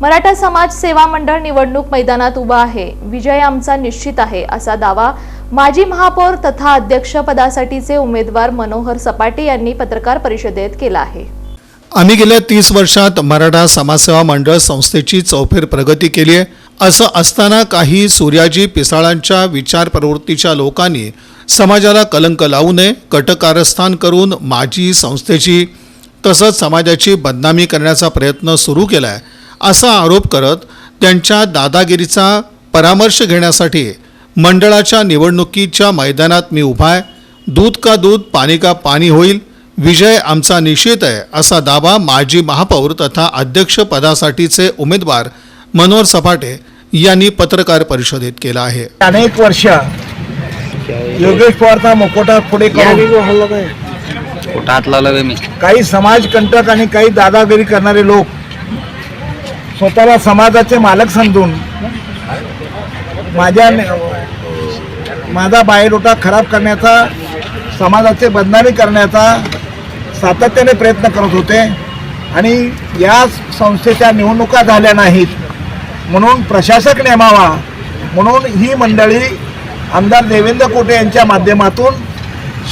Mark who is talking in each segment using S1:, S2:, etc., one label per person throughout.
S1: मराठा समाज सेवा मंडळ निवडणूक मैदानात उभा आहे. विजय आमचा निश्चित आहे असा दावा माजी महापौर तथा अध्यक्षपदासाठीचे उमेदवार मनोहर सपाटे यांनी पत्रकार परिषदेत केला आहे.
S2: आम्ही गेल्या तीस वर्षात मराठा समाजसेवा मंडळ संस्थेची चौफेर प्रगती केली आहे. असं असताना काही सूर्याजी पिसाळांच्या विचार प्रवृत्तीच्या लोकांनी समाजाला कलंक लावू नये कटकारस्थान करून माजी संस्थेची तसंच समाजाची बदनामी करण्याचा प्रयत्न सुरू केला आहे असा आरोप करत त्यांच्या दादागिरीचा परामर्श घेण्यासाठी मंडळाच्या निवडणुकीच्या मैदानात मी उभा आहे. दूध का दूध पाणी का पाणी होईल? विजय आमचा निश्चित आहे असा दावा माजी महापौर तथा अध्यक्षपदासाठीचे उमेदवार मनोहर सपाटे यांनी पत्रकार परिषदेत केला आहे.
S3: अनेक वर्ष योगेश पवारचा मुकोटा पुढे काही समाजकंटक आणि काही दादागिरी करणारे लोक स्वतःला समाजाचे मालक समजून माझ्या माझा बाहेरोटा खराब करण्याचा समाजाचे बदनामी करण्याचा सातत्याने प्रयत्न करत होते आणि या संस्थेच्या निवडणुका झाल्या नाहीत. म्हणून प्रशासक नेमावा म्हणून ही मंडळी आमदार देवेंद्र कोटे यांच्या माध्यमातून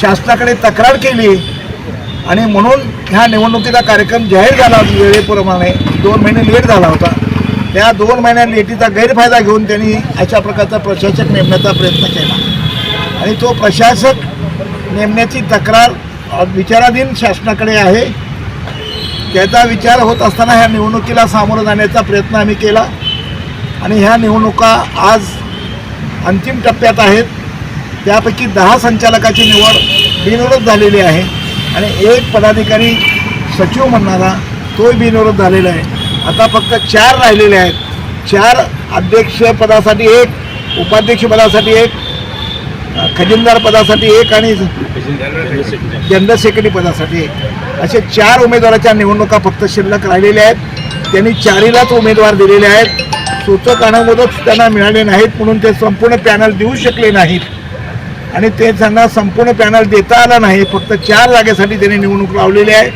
S3: शासनाकडे तक्रार केली. आणि म्हणून ह्या निवडणुकीचा कार्यक्रम जाहीर झाला वेळेप्रमाणे. दोन महिने लेट झाला होता. त्या दोन महिन्या लेटीचा गैरफायदा घेऊन त्यांनी अशा प्रकारचा प्रशासक नेमण्याचा प्रयत्न केला. आणि तो प्रशासक नेमण्याची तक्रार विचाराधीन शासनाकडे आहे. त्याचा विचार होत असताना ह्या निवडणुकीला सामोरं जाण्याचा प्रयत्न आम्ही केला. आणि ह्या निवडणुका आज अंतिम टप्प्यात आहेत. त्यापैकी दहा संचालकाची निवड बिनविरोध झालेली आहे. आणि एक पदाधिकारी सचिव म्हणणारा तोही बिनविरोध झालेला आहे. आता फक्त चार राहिलेले आहेत. चार अध्यक्षपदासाठी एक उपाध्यक्षपदासाठी एक खजिनदार पदासाठी एक आणि जनरल सेक्रेटरी पदासाठी एक. असे चार उमेदवाराच्या निवडणुका फक्त शिल्लक राहिलेल्या आहेत. त्यांनी चारीलाच उमेदवार दिलेले आहेत. सूचक अनुमोदक त्यांना मिळाले नाहीत म्हणून ते संपूर्ण पॅनल देऊ शकले नाहीत. आणि ते त्यांना संपूर्ण पॅनल देता आला नाही फक्त चार जागेसाठी त्यांनी निवडणूक लावलेली आहे.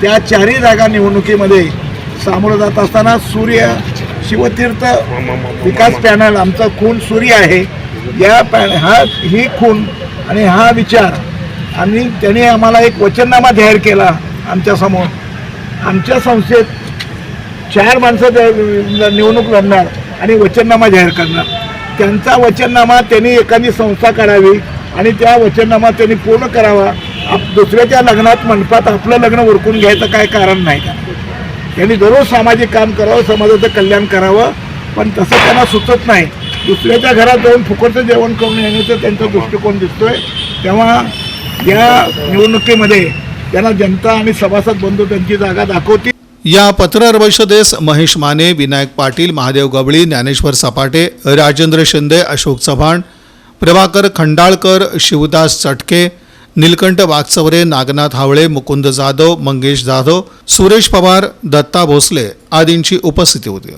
S3: त्या चारही जागा निवडणुकीमध्ये सामोरं जात असताना सूर्य शिवतीर्थ विकास पॅनल आमचा खून सूर्य आहे. या पॅन हा ही खून आणि हा विचार आणि त्यांनी आम्हाला एक वचननामा जाहीर केला आमच्यासमोर आमच्या संस्थेत चार माणसं निवडणूक लढणार आणि वचननामा जाहीर करणार. त्यांचा वचननामा त्यांनी एखादी संस्था काढावी. आणि त्या वचननामा त्यांनी पूर्ण करावा. आप दुसऱ्याच्या लग्नात मंडपात आपलं लग्न ओरकून घ्यायचं काय कारण नाही का? त्यांनी दररोज सामाजिक काम करावं समाजाचं कल्याण करावं पण तसं त्यांना सुचत नाही. दुसऱ्याच्या घरात जाऊन फुकटचं जेवण करून येण्याचा त्यांचा दृष्टिकोन दिसतोय. तेव्हा या निवडणुकीमध्ये त्यांना जनता आणि सभासद बंधू त्यांची जागा दाखवतील.
S2: या पत्रकार परिषदेस महेश माने विनायक पाटील महादेव गवळी ज्ञानेश्वर सपाटे राजेंद्र शिंदे अशोक चव्हाण प्रभाकर खंडाळकर शिवदास चटके निलकंठ वागचवरे नागनाथ हावळे मुकुंद जाधव मंगेश जाधव सुरेश पवार दत्ता भोसले आदींची उपस्थिती होती.